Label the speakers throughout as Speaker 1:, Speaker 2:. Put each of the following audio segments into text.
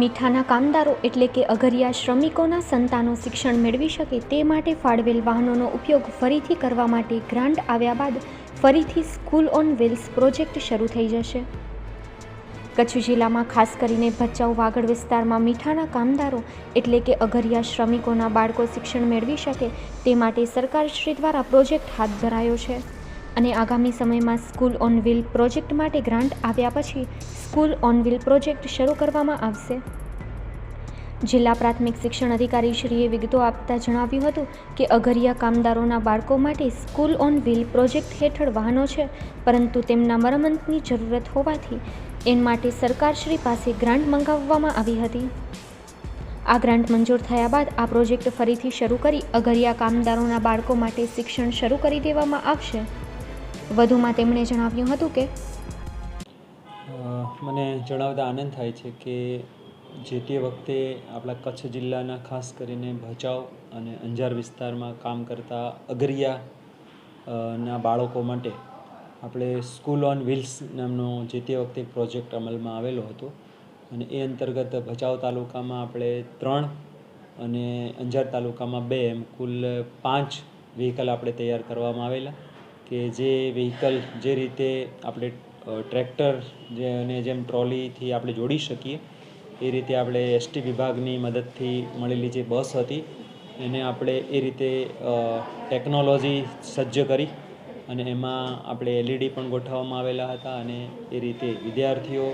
Speaker 1: મીઠાના કામદારો એટલે કે અઘરિયા શ્રમિકોના સંતાનો શિક્ષણ મેળવી શકે તે માટે ફાળવેલ વાહનોનો ઉપયોગ ફરીથી કરવા માટે ગ્રાન્ટ આવ્યા બાદ ફરીથી સ્કૂલ ઓન વ્હીલ્સ પ્રોજેક્ટ શરૂ થઈ જશે. કચ્છ જિલ્લામાં ખાસ કરીને ભચાઉ વાગડ વિસ્તારમાં મીઠાના કામદારો એટલે કે અઘરિયા શ્રમિકોના બાળકો શિક્ષણ મેળવી શકે તે માટે સરકારશ્રી દ્વારા પ્રોજેક્ટ હાથ ધરાયો છે. અને આગામી સમયમાં સ્કૂલ ઓન વ્હીલ પ્રોજેક્ટ માટે ગ્રાન્ટ આવ્યા પછી સ્કૂલ ઓન વ્હીલ પ્રોજેક્ટ શરૂ કરવામાં આવશે. જિલ્લા પ્રાથમિક શિક્ષણ અધિકારી શ્રીએ વિગતો આપતા જણાવ્યું હતું કે અગરિયા કામદારોના બાળકો માટે સ્કૂલ ઓન વ્હીલ પ્રોજેક્ટ હેઠળ વાહનો છે, પરંતુ તેમના મરમ્મતની જરૂરત હોવાથી એન માટે સરકારશ્રી પાસે ગ્રાન્ટ મંગાવવામાં આવી હતી. આ ગ્રાન્ટ મંજૂર થયા બાદ આ પ્રોજેક્ટ ફરીથી શરૂ કરી અગરિયા કામદારોના બાળકો માટે શિક્ષણ શરૂ કરી દેવામાં આવશે. વધુમાં તેમણે જણાવ્યું હતું કે
Speaker 2: મને જણાવતા આનંદ થાય છે કે જે તે વખતે આપણા કચ્છ જિલ્લાના ખાસ કરીને ભચાઉ અને અંજાર વિસ્તારમાં કામ કરતા અગરિયા ના બાળકો માટે આપણે સ્કૂલ ઓન વ્હીલ્સ નામનો જે તે વખતે પ્રોજેક્ટ અમલમાં આવેલો હતો અને એ અંતર્ગત ભચાઉ તાલુકામાં આપણે ત્રણ અને અંજાર તાલુકામાં બે એમ કુલ પાંચ વ્હીકલ આપણે તૈયાર કરવામાં આવેલા. કે જે વ્હીકલ જે રીતે આપણે ટ્રેક્ટર જે અને જેમ ટ્રોલીથી આપણે જોડી શકીએ, એ રીતે આપણે એસટી વિભાગની મદદથી મળેલી જે બસ હતી, એને આપણે એ રીતે ટેકનોલોજી સજ્જ કરી અને એમાં આપણે એલઈડી પણ ગોઠવવામાં આવેલા હતા અને એ રીતે વિદ્યાર્થીઓ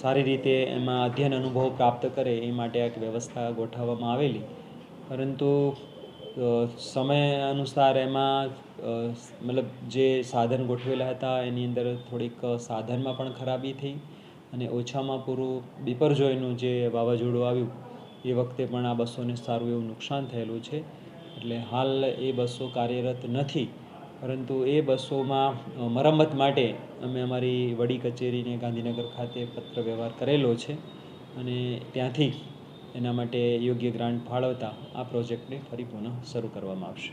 Speaker 2: સારી રીતે એમાં અધ્યયન અનુભવ પ્રાપ્ત કરે એ માટે આ વ્યવસ્થા ગોઠવવામાં આવેલી. પરંતુ સમય અનુસાર એમાં મતલબ જે સાધન ગોઠવેલા હતા, એની અંદર થોડીક સાધનમાં પણ ખરાબી થઈ અને ઓછામાં પૂરું બિપરજોયનું જે વાવાઝોડું આવ્યું, એ વખતે પણ આ બસોને સારું એવું નુકસાન થયેલું છે. એટલે હાલ એ બસો કાર્યરત નથી. પરંતુ એ બસોમાં મરમ્મત માટે અમે અમારી વડી કચેરીને ગાંધીનગર ખાતે પત્ર વ્યવહાર કરેલો છે અને ત્યાંથી એના માટે યોગ્ય ગ્રાન્ટ ફાળવતા આ પ્રોજેક્ટને ફરી પુનઃ શરૂ કરવામાં આવશે.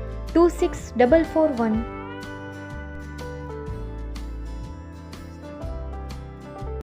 Speaker 1: 26441